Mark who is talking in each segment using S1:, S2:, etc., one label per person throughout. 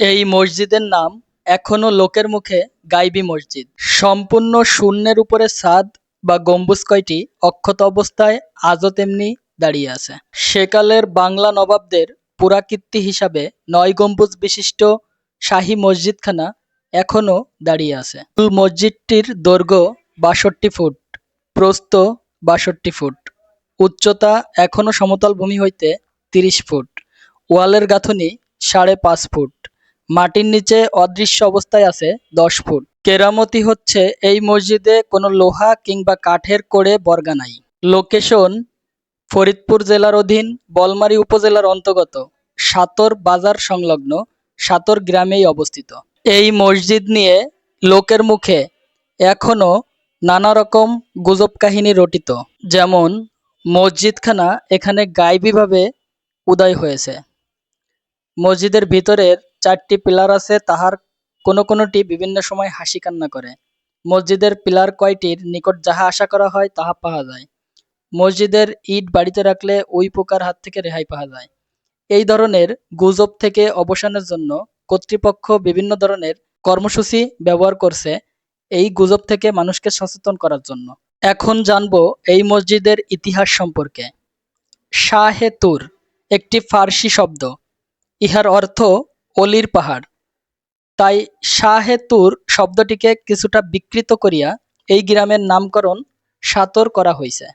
S1: এই মসজিদের নাম এখনও লোকের মুখে গাইবি মসজিদ। সম্পূর্ণ শূন্যের উপরে ছাদ বা গম্বুজ কয়টি অক্ষত অবস্থায় আজও তেমনি দাঁড়িয়ে আছে। সেকালের বাংলা নবাবদের পুরাকীর্তি হিসাবে নয় গম্বুজ বিশিষ্ট শাহী মসজিদখানা এখনও দাঁড়িয়ে আছে। মসজিদটির দৈর্ঘ্য বাষট্টি ফুট, প্রস্থ বাষট্টি ফুট, উচ্চতা এখনও সমতল ভূমি হইতে তিরিশ ফুট, ওয়ালের গাঁথনি সাড়ে পাঁচ ফুট। মাটির নিচে অদৃশ্য অবস্থায় আছে দশ ফুট। কেরামতি হচ্ছে এই মসজিদে কোনো লোহা কিংবা কাঠের করে বর্গা নাই। লোকেশন ফরিদপুর জেলার অধীন বলমারী উপজেলার অন্তর্গত সাতর বাজার সংলগ্ন সাতর গ্রামেই অবস্থিত। এই মসজিদ নিয়ে লোকের মুখে এখনও নানা রকম গুজব কাহিনী রটিত। যেমন, মসজিদখানা এখানে গাইবীভাবে উদয় হয়েছে। মসজিদের ভিতরের চারটি পিলার আছে, তাহার কোনো কোনোটি বিভিন্ন সময় হাসি কান্না করে। মসজিদের পিলার কয়টির নিকট যাহা আশা করা হয়, তাহা পাওয়া যায়। মসজিদের ইট বাড়িতে রাখলে ওই পোকার হাত থেকে রেহাই পাওয়া যায়। এই ধরনের গুজব থেকে অবসানের জন্য কর্তৃপক্ষ বিভিন্ন ধরনের কর্মসূচি ব্যবহার করছে এই গুজব থেকে মানুষকে সচেতন করার জন্য। এখন জানব এই মসজিদের ইতিহাস সম্পর্কে। শাহে তুর, একটি ফার্সি শব্দ। ইহার অর্থ অলির পাহাড়। তাই শাহেতুর শব্দটিকে কিছুটা বিকৃত করিয়া এই গ্রামের নামকরণ সাতর করা হয়েছে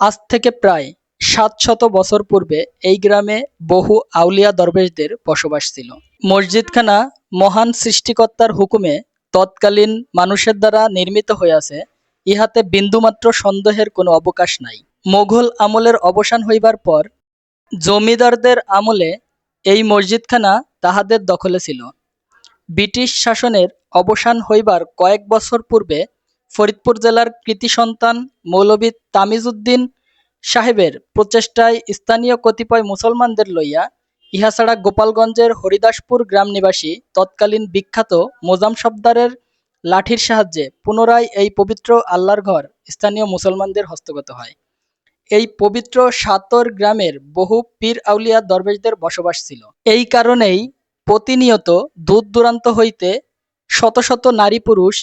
S1: আজ থেকে প্রায় সাতশত বছর পূর্বে এই গ্রামে বহু আউলিয়া দরবেশদের বসবাস ছিল। মসজিদখানা মহান সৃষ্টিকর্তার হুকুমে তৎকালীন মানুষের দ্বারা নির্মিত হইয়াছে ইহাতে বিন্দুমাত্র সন্দেহের কোনো অবকাশ নাই। মোঘল আমলের অবসান হইবার পর জমিদারদের আমলে এই মসজিদখানা তাহাদের দখলে ছিল। ব্রিটিশ শাসনের অবসান হইবার কয়েক বছর পূর্বে ফরিদপুর জেলার কৃতি সন্তান মৌলভী তামিজউদ্দিন সাহেবের প্রচেষ্টায় স্থানীয় কতিপয় মুসলমানদের লইয়া ইহা ছাড়া গোপালগঞ্জের হরিদাসপুর গ্রাম নিবাসী তৎকালীন বিখ্যাত মোজাম সর্দারের লাঠির সাহায্যে পুনরায় এই পবিত্র আল্লাহর ঘর স্থানীয় মুসলমানদের হস্তগত হয়। এই পবিত্র সাতর গ্রামের বহু পীর আউলিয়া দরবেশদের বসবাস ছিল। এই কারণেই প্রতিনিয়ত দূর দূরান্ত হইতে শত শত নারী পুরুষ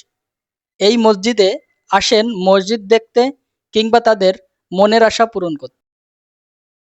S1: এই মসজিদে আসেন মসজিদ দেখতে কিংবা তাদের মনের আশা পূরণ করতে।